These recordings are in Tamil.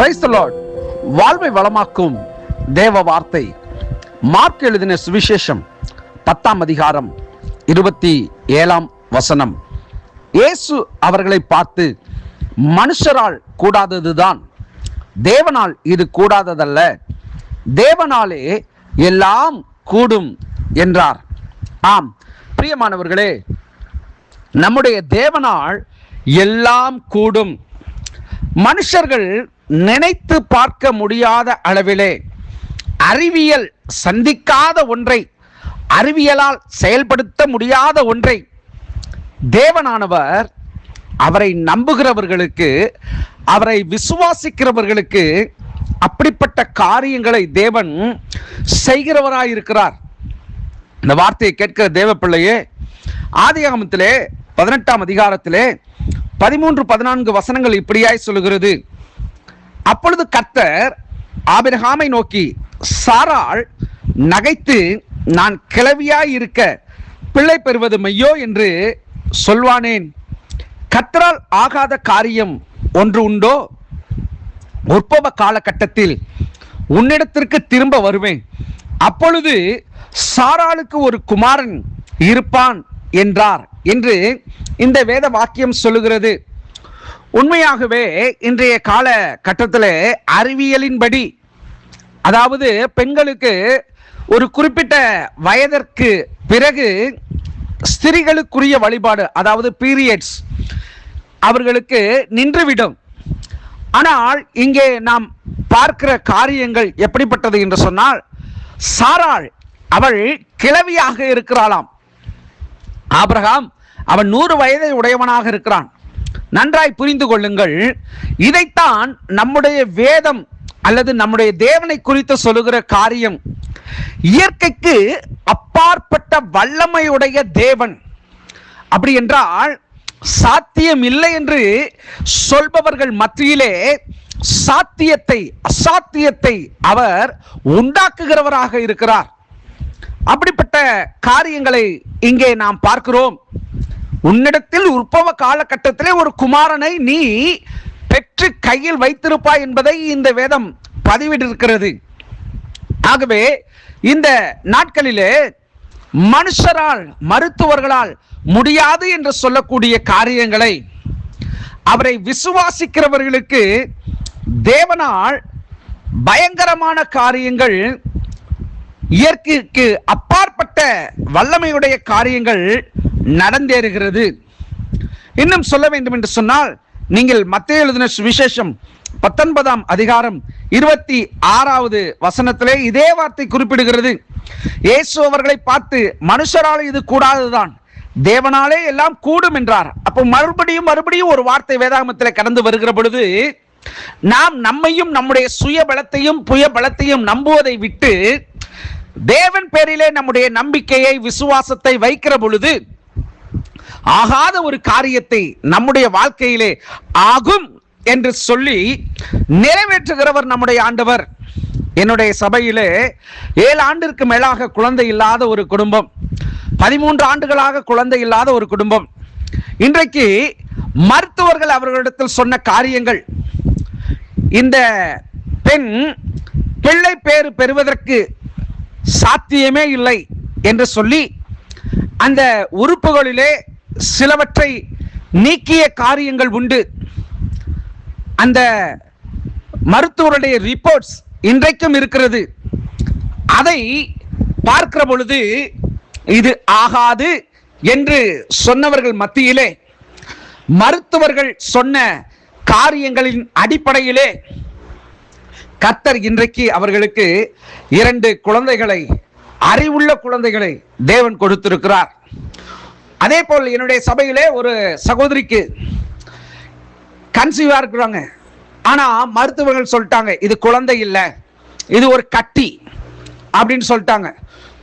பிரைஸ் வாழ்வை வளமாக்கும் தேவ வார்த்தை. மார்க் எழுதின சுவிசேஷம் பத்தாம் அதிகாரம் இருபத்தி ஏழாம் வசனம். இயேசு அவர்களை பார்த்து மனுஷரால் கூடாததுதான். தேவனால் இது கூடாததல்ல. தேவனாலே எல்லாம் கூடும் என்றார். ஆம் பிரியமானவர்களே நம்முடைய தேவனால் எல்லாம் கூடும். மனுஷர்கள் நினைத்து பார்க்க முடியாத அளவிலே அறிவியல் சந்திக்காத ஒன்றை அறிவியலால் செயல்படுத்த முடியாத ஒன்றை தேவனானவர் அவரை நம்புகிறவர்களுக்கு அவரை விசுவாசிக்கிறவர்களுக்கு அப்படிப்பட்ட காரியங்களை தேவன் செய்கிறவராயிருக்கிறார். இந்த வார்த்தையை கேட்கிற தேவ பிள்ளையே ஆதியாகமத்திலே பதினெட்டாம் அதிகாரத்திலே பதிமூன்று பதினான்கு வசனங்கள் இப்படியாய் சொல்லுகிறது. அப்பொழுது கத்தர் ஆபிரகாமை நோக்கி சாராள் நகைத்து நான் கிளவியாய் இருக்க பிள்ளை பெறுவது மையோ என்று சொல்வானேன். கத்தரால் ஆகாத காரியம் ஒன்று உண்டோ? உற்பவ காலகட்டத்தில் உன்னிடத்திற்கு திரும்ப வருவேன். அப்பொழுது சாராளுக்கு ஒரு குமாரன் இருப்பான் என்றார். என்று இந்த வேத வாக்கியம் சொல்லுகிறது. உண்மையாகவே இன்றைய கால கட்டத்தில் அறிவியலின்படி அதாவது பெண்களுக்கு ஒரு குறிப்பிட்ட வயதிற்கு பிறகு ஸ்திரிகளுக்குரிய வழிபாடு அதாவது பீரியட்ஸ் அவர்களுக்கு நின்றுவிடும். ஆனால் இங்கே நாம் பார்க்கிற காரியங்கள் எப்படிப்பட்டது என்று சொன்னால் சாராள் அவள் கிளவியாக இருக்கிறாளாம். ஆபிரகாம் அவன் நூறு வயதை உடையவனாக இருக்கிறான். நன்றாய் புரிந்து கொள்ளுங்கள். இதைத்தான் நம்முடைய வேதம் அல்லது நம்முடைய தேவனை குறித்து சொல்லுகிற காரியம். இயற்கைக்கு அப்பாற்பட்ட வல்லமையுடைய தேவன். அப்படி என்றால் சாத்தியம் இல்லை என்று சொல்பவர்கள் மத்தியிலே சாத்தியத்தை அசாத்தியத்தை அவர் உண்டாக்குகிறவராக இருக்கிறார். அப்படிப்பட்ட காரியங்களை இங்கே நாம் பார்க்கிறோம். உன்னிடத்தில் உற்பவ காலகட்டத்திலே ஒரு குமாரனை நீ பெற்று கையில் வைத்திருப்பாய் என்பதை இந்த வேதம் பதிவிட்டிருக்கிறது. ஆகவே இந்த நாட்களிலே மனுஷரால் மருத்துவர்களால் முடியாது என்று சொல்லக்கூடிய காரியங்களை அவரை விசுவாசிக்கிறவர்களுக்கு தேவனால் பயங்கரமான காரியங்கள் இயற்கைக்கு அப்பாற்பட்ட வல்லமையுடைய காரியங்கள் நடந்தேறுகிறது. இன்னும் சொல்ல வேண்டும் என்று சொன்னால் நீங்கள் மத்திய எழுதின சுவிசேஷம் பத்தொன்பதாம் அதிகாரம் இருபத்தி ஆறாவது வசனத்திலே இதே வார்த்தை குறிப்பிடுகிறது. இயேசு அவர்களை பார்த்து மனுஷரால் இது கூடாதுதான் தேவனாலே எல்லாம் கூடும் என்றார். அப்போ மறுபடியும் மறுபடியும் ஒரு வார்த்தை வேதாகமத்தில் கடந்து வருகிற பொழுது நாம் நம்மையும் நம்முடைய சுய பலத்தையும் புய பலத்தையும் நம்புவதை விட்டு தேவன் பேரிலே நம்முடைய நம்பிக்கையை விசுவாசத்தை வைக்கிற பொழுது ஆகாத ஒரு காரியத்தை நம்முடைய வாழ்க்கையிலே ஆகும் என்று சொல்லி நிறைவேற்றுகிறவர் நம்முடைய ஆண்டவர். என்னுடைய சபையிலே ஏழு ஆண்டிற்கு மேலாக குழந்தை இல்லாத ஒரு குடும்பம் பதிமூன்று ஆண்டுகளாக குழந்தை இல்லாத ஒரு குடும்பம். இன்றைக்கு மருத்துவர்கள் அவர்களிடத்தில் சொன்ன காரியங்கள் இந்த பெண் பிள்ளை பேர் பெறுவதற்கு சாத்தியமே இல்லை என்று சொல்லி அந்த உறுப்புகளிலே சிலவற்றை நீக்கிய காரியங்கள் உண்டு. அந்த மருத்துவருடைய ரிப்போர்ட்ஸ் இன்றைக்கும் இருக்கிறது. அதை பார்க்கிற பொழுது இது ஆகாது என்று சொன்னவர்கள் மத்தியிலே மருத்துவர்கள் சொன்ன காரியங்களின் அடிப்படையிலே கத்தர் இன்றைக்கு அவர்களுக்கு இரண்டு குழந்தைகளை அறிவுள்ள குழந்தைகளை தேவன் கொடுத்திருக்கிறார். அதே போல் என்னுடைய சபையிலே ஒரு சகோதரிக்கு கன்சீவா இருக்கிறாங்க. ஆனா மருத்துவர்கள் சொல்லிட்டாங்க இது குழந்தை இல்லை இது ஒரு கட்டி அப்படின்னு சொல்லிட்டாங்க.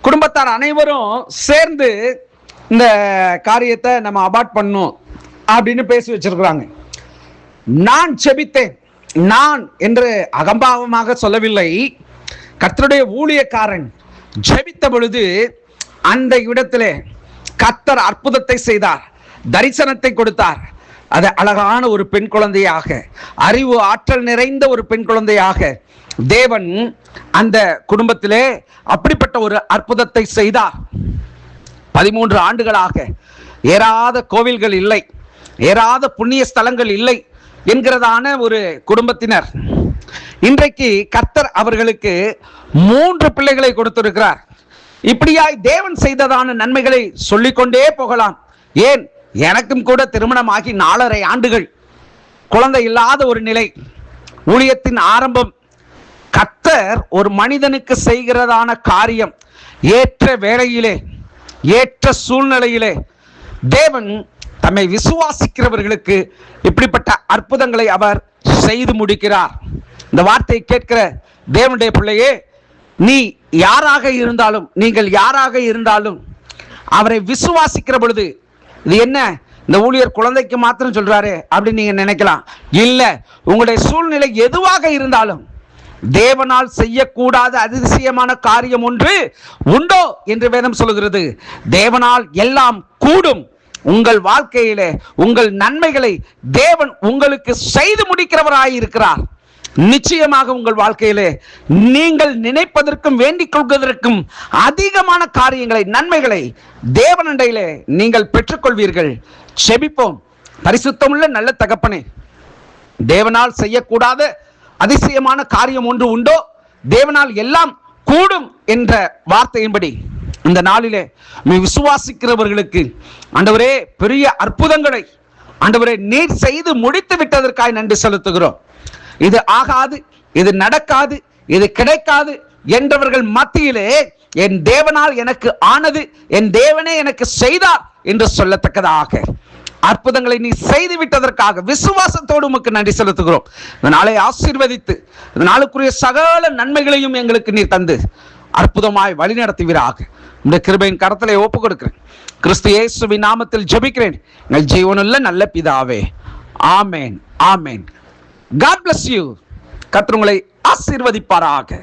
குடும்பத்தார் அனைவரும் சேர்ந்து இந்த காரியத்தை நம்ம அபார்ட் பண்ணும் அப்படின்னு பேசி வச்சிருக்கிறாங்க. நான் செபித்தேன். நான் என்று அகம்பாவமாக சொல்லவில்லை. கர்த்தருடைய ஊழியக்காரன் ஜெபித்த பொழுது அந்த இடத்திலே கர்த்தர் அற்புதத்தை செய்தார் தரிசனத்தை கொடுத்தார். அது அழகான ஒரு பெண் குழந்தையாக அறிவு ஆற்றல் நிறைந்த ஒரு பெண் குழந்தையாக தேவன் அந்த குடும்பத்திலே அப்படிப்பட்ட ஒரு அற்புதத்தை செய்தார். பதிமூன்று ஆண்டுகளாக ஏறாத கோவில்கள் இல்லை ஏறாத புண்ணிய ஸ்தலங்கள் இல்லை என்கிறதான ஒரு குடும்பத்தினர். இன்றைக்கு கர்த்தர் அவர்களுக்கு மூன்று பிள்ளைகளை கொடுத்திருக்கிறார். இப்படியாய் தேவன் செய்ததான நன்மைகளை சொல்லிக்கொண்டே போகலாம். ஏன்? எனக்கும் கூட திருமணமாகி நாலரை ஆண்டுகள். குழந்தை இல்லாத ஒரு நிலை. ஊழியத்தின் ஆரம்பம். கத்தர் ஒரு மனிதனுக்கு செய்கிறதான காரியம். ஏற்ற வேளையிலே ஏற்ற சூழ்நிலையிலே தேவன் தம்மை விசுவாசிக்கிறவர்களுக்கு இப்படிப்பட்ட அற்புதங்களை அவர் செய்து முடிக்கிறார். இந்த வார்த்தையை கேட்கிற தேவனுடைய பிள்ளையே நீ யாராக இருந்தாலும் நீங்கள் யாராக இருந்தாலும் அவரை விசுவாசிக்கிற பொழுது இது என்ன? இந்த ஊழியர் குழந்தைக்கு மாத்திரம் சொல்றாரு அப்படின்னு நீங்க நினைக்கலாம். இல்ல உங்களுடைய சூழ்நிலை எதுவாக இருந்தாலும் தேவனால் செய்யக்கூடாத அதிசயமான காரியம் ஒன்று உண்டோ என்று வேதம் சொல்கிறது தேவனால் எல்லாம் கூடும். உங்கள் வாழ்க்கையிலே உங்கள் நன்மைகளை தேவன் உங்களுக்கு செய்து முடிக்கிறவராய் இருக்கிறார் நிச்சயமாக உங்கள் வாழ்க்கையிலே நீங்கள் நினைப்பதற்கும் வேண்டிக் கொள்வதற்கும் அதிகமான காரியங்களை நன்மைகளை தேவனண்டையிலே நீங்கள் பெற்றுக்கொள்வீர்கள். செபிப்போம். பரிசுத்தமுள்ள நல்ல தகப்பனே தேவனால் செய்யக்கூடாத அதிசயமான காரியம் ஒன்று உண்டோ? தேவனால் எல்லாம் கூடும் என்ற வார்த்தையின்படி இந்த நாளிலே விசுவாசிக்கிறவர்களுக்கு ஆண்டவரே பெரிய அற்புதங்களை ஆண்டவரே நீர் செய்து முடித்து விட்டதற்காய் நன்றி செலுத்துகிறோம். இது ஆகாது இது நடக்காது இது கிடைக்காது என்றவர்கள் மத்தியிலே என் தேவனால் எனக்கு ஆனது என் தேவனே எனக்கு செய்தார் என்று சொல்லத்தக்கதாக. அற்புதங்களை நீ செய்து விட்டதற்காக விசுவாசத்தோடு உமக்கு நன்றி செலுத்துகிறோம். இந்த நாளை ஆசீர்வதித்து இந்த நாளுக்குரிய சகல நன்மைகளையும் எங்களுக்கு நீ தந்து அற்புதமாய் வழிநடத்துவீராக இந்த கிருபையின் கரத்திலே ஒப்பு கொடுக்கிறேன். கிறிஸ்து இயேசுவின் நாமத்தில் ஜபிக்கிறேன். எங்கள் ஜீவனுள்ள நல்ல பிதாவே. ஆமேன் ஆமேன். காட் பிளஸ் யூ கத்திரங்களை ஆசீர்வதிப்பாராக.